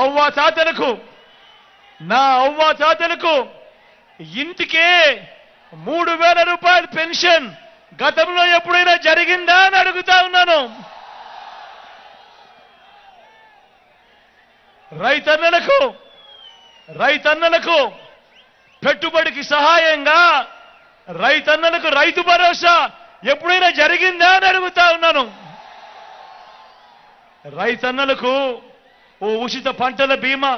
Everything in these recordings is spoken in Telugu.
అవ్వ తాతలకు నా అవ్వ తాతలకు ఇంటికే మూడు వేల రూపాయల పెన్షన్ గతంలో ఎప్పుడైనా జరిగిందా అని అడుగుతా ఉన్నాను. రైతన్నలకు రైతన్నలకు పెట్టుబడికి సహాయంగా రైతన్నలకు రైతు భరోసా ఎప్పుడైనా జరిగిందా అని అడుగుతా ఉన్నాను. రైతన్నలకు ఓ ఉచిత పంటల బీమా.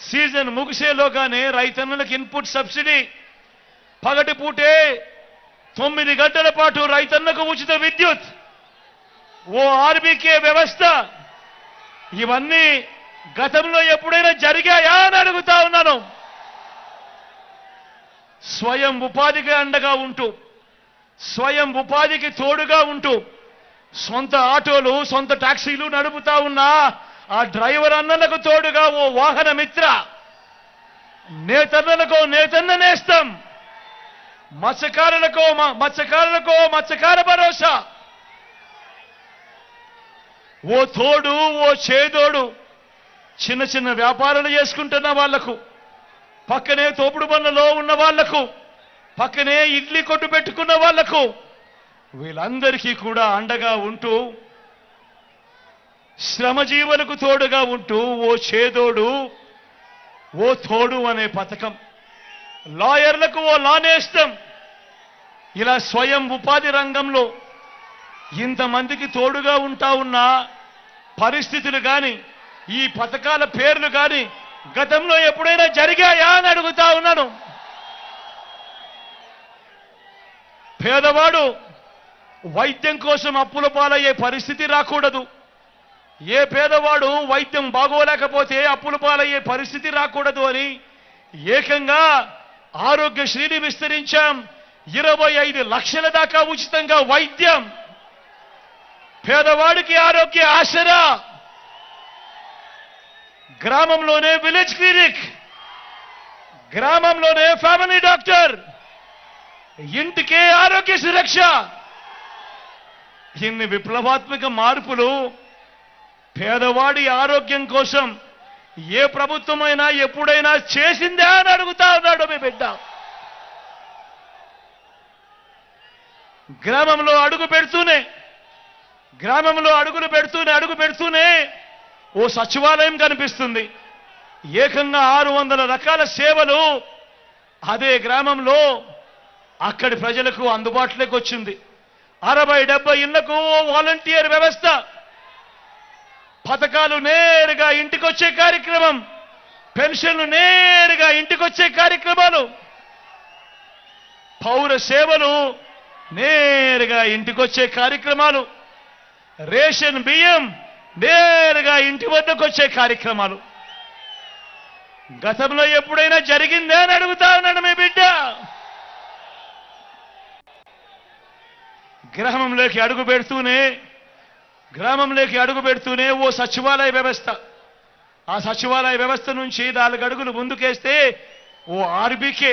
సీజన్ ముగిసేలోగానే రైతన్నలకు ఇన్పుట్ సబ్సిడీ. పగటి పూటే తొమ్మిది గంటల పాటు రైతన్నకు ఉచిత విద్యుత్. ఓ ఆర్బీకే వ్యవస్థ. ఇవన్నీ గతంలో ఎప్పుడైనా జరిగాయా అని అడుగుతా ఉన్నాను. స్వయం ఉపాధికి అండగా ఉంటూ స్వయం ఉపాధికి తోడుగా ఉంటూ సొంత ఆటోలు సొంత టాక్సీలు నడుపుతా ఉన్నా ఆ డ్రైవర్ అన్నలకు తోడుగా ఓ వాహన మిత్ర నేతన్నలకు నేతన్న నేస్తం మత్స్యకారులకు మత్స్యకారులకో మత్స్యకారులకు మత్స్యకార భరోసా. ఓ తోడు ఓ చేదోడు చిన్న చిన్న వ్యాపారాలు చేసుకుంటున్న వాళ్ళకు పక్కనే తోపుడు బండ్లలో ఉన్న వాళ్ళకు పక్కనే ఇడ్లీ కొట్టు పెట్టుకున్న వాళ్ళకు వీళ్ళందరికీ కూడా అండగా ఉంటూ శ్రమజీవులకు తోడుగా ఉంటూ ఓ చేదోడు ఓ తోడు అనే పథకం. లాయర్లకు ఓ లానేస్తం. ఇలా స్వయం ఉపాధి రంగంలో ఇంతమందికి తోడుగా ఉంటా ఉన్న పరిస్థితులు కానీ ఈ పథకాల పేర్లు కానీ గతంలో ఎప్పుడైనా జరిగాయా అని అడుగుతా ఉన్నాను. పేదవాడు వైద్యం కోసం అప్పుల పాలయ్యే పరిస్థితి రాకూడదు. ఏ పేదవాడు వైద్యం బాగోలేకపోతే అప్పుల పాలయ్యే పరిస్థితి రాకూడదు అని ఏకంగా ఆరోగ్యశ్రీని విస్తరించాం. ఇరవై ఐదు లక్షల దాకా ఉచితంగా వైద్యం. పేదవాడికి ఆరోగ్య ఆసరా. గ్రామంలోనే విలేజ్ క్లినిక్. గ్రామంలోనే ఫ్యామిలీ డాక్టర్. ఇంటికే ఆరోగ్య సురక్ష. ఇన్ని విప్లవాత్మక మార్పులు పేదవాడి ఆరోగ్యం కోసం ఏ ప్రభుత్వమైనా ఎప్పుడైనా చేసిందా అని అడుగుతా ఉన్నాడు మీ బిడ్డ. గ్రామంలో అడుగు పెడుతూనే గ్రామంలో అడుగులు పెడుతూనే అడుగు పెడుతూనే ఓ సచివాలయం కనిపిస్తుంది. ఏకంగా ఆరు వందల రకాల సేవలు అదే గ్రామంలో అక్కడి ప్రజలకు అందుబాటులోకి వచ్చింది. అరవై డెబ్బై ఇళ్ళకు వాలంటీర్ వ్యవస్థ పథకాలు నేరుగా ఇంటికొచ్చే కార్యక్రమం పెన్షన్లు నేరుగా ఇంటికొచ్చే కార్యక్రమాలు పౌర సేవలు నేరుగా ఇంటికొచ్చే కార్యక్రమాలు రేషన్ బియ్యం నేరుగా ఇంటి వద్దకు వచ్చే కార్యక్రమాలు. గతంలో ఎప్పుడైనా జరిగిందే అని అడుగుతా ఉన్నాడు మీ బిడ్డ. గ్రహంలోకి అడుగు పెడుతూనే గ్రామంలోకి అడుగు పెడుతూనే ఓ సచివాలయ వ్యవస్థ. ఆ సచివాలయ వ్యవస్థ నుంచి నాలుగు అడుగులు ముందుకేస్తే ఓ ఆర్బీకే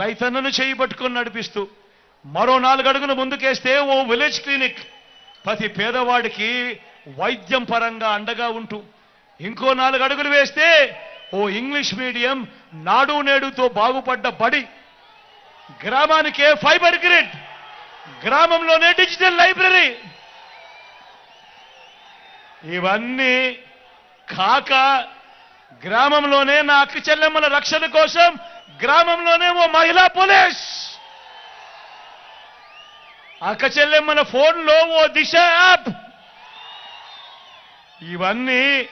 రైతన్నను చేయి పట్టుకొని నడిపిస్తూ మరో నాలుగు అడుగులు ముందుకేస్తే ఓ విలేజ్ క్లినిక్. ప్రతి పేదవాడికి వైద్యం పరంగా అండగా ఉంటూ ఇంకో నాలుగు అడుగులు వేస్తే ఓ ఇంగ్లీష్ మీడియం నాడు నేడుతో బాగుపడ్డ బడి. గ్రామానికే ఫైబర్ గ్రిడ్. గ్రామంలోనే డిజిటల్ లైబ్రరీ. ఇవన్నీ కాక గ్రామంలోనే నా అక్క చెల్లెమ్మల రక్షణ కోసం గ్రామంలోనే ఓ మహిళా పోలీస్. అక్క చెల్లెమ్మల ఫోన్లో ఓ దిశ యాప్. ఇవన్నీ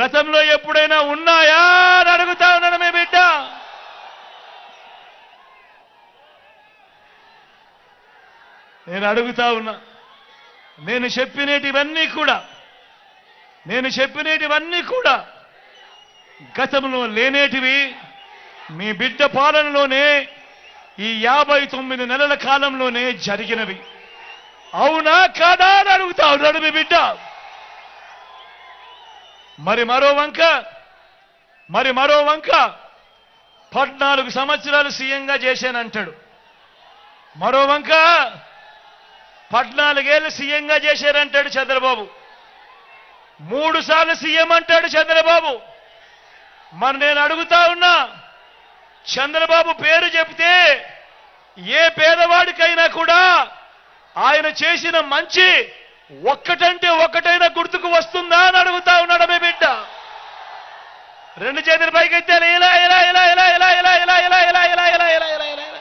గతంలో ఎప్పుడైనా ఉన్నాయా అని అడుగుతా ఉన్నాను మీ బిడ్డ. నేను అడుగుతా ఉన్నా. నేను చెప్పినటివన్నీ కూడా నేను చెప్పినటివన్నీ కూడా గతంలో లేనేటివి. మీ బిడ్డ పాలనలోనే ఈ యాభై తొమ్మిది నెలల కాలంలోనే జరిగినవి. అవునా కాదా అని అడుగుతా ఉన్నాడు మీ బిడ్డ. మరి మరో వంక మరి మరో వంక. పద్నాలుగు సంవత్సరాలు సీఎంగా చేశానంటాడు. మరో వంక పద్నాలుగేళ్ళు సీఎంగా చేశారంటాడు చంద్రబాబు. మూడు సార్లు సీఎం అంటాడు చంద్రబాబు మరి నేను అడుగుతా ఉన్నా చంద్రబాబు పేరు చెప్తే ఏ పేదవాడికైనా కూడా ఆయన చేసిన మంచి ఒక్కటంటే ఒక్కటైనా గుర్తుకు వస్తుందా అని అడుగుతా ఉన్నాడు మీ బిడ్డ రెండు చేతుల పైకి ఎత్తారు ఇలా ఇలా ఇలా ఇలా ఇలా ఇలా ఇలా ఇలా ఇలా ఇలా ఇలా ఇలా ఇలా ఇలా ఇలా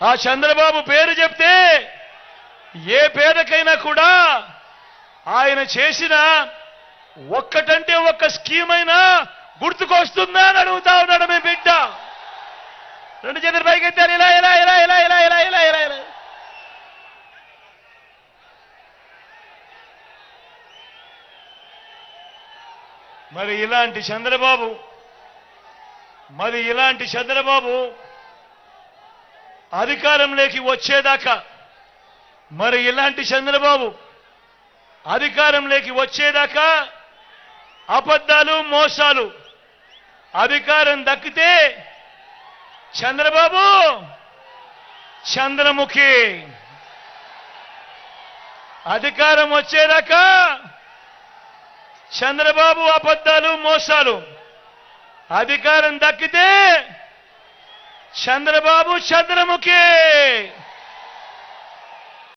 ఆ చంద్రబాబు పేరు చెప్తే ఏ పేదకైనా కూడా ఆయన చేసిన ఒక్కటంటే ఒక్క స్కీమ్ అయినా గుర్తుకొస్తుందా అని అడుగుతా ఉన్నాడు మీ బిడ్డ. రెండు చేతులు పైకి ఎత్తారు ఇలా ఇలా ఇలా ఇలా ఇలా ఇలా ఇలా ఇలా ఇలా. మరి ఇలాంటి చంద్రబాబు మరి ఇలాంటి చంద్రబాబు అధికారంలోకి వచ్చేదాకా మరి ఇలాంటి చంద్రబాబు అధికారంలోకి వచ్చేదాకా అబద్ధాలు మోసాలు అధికారం దక్కితే చంద్రబాబు చంద్రముఖి. అధికారం వచ్చేదాకా చంద్రబాబు అబద్ధాలు మోసాలు అధికారం దక్కితే చంద్రబాబు చంద్రముఖి.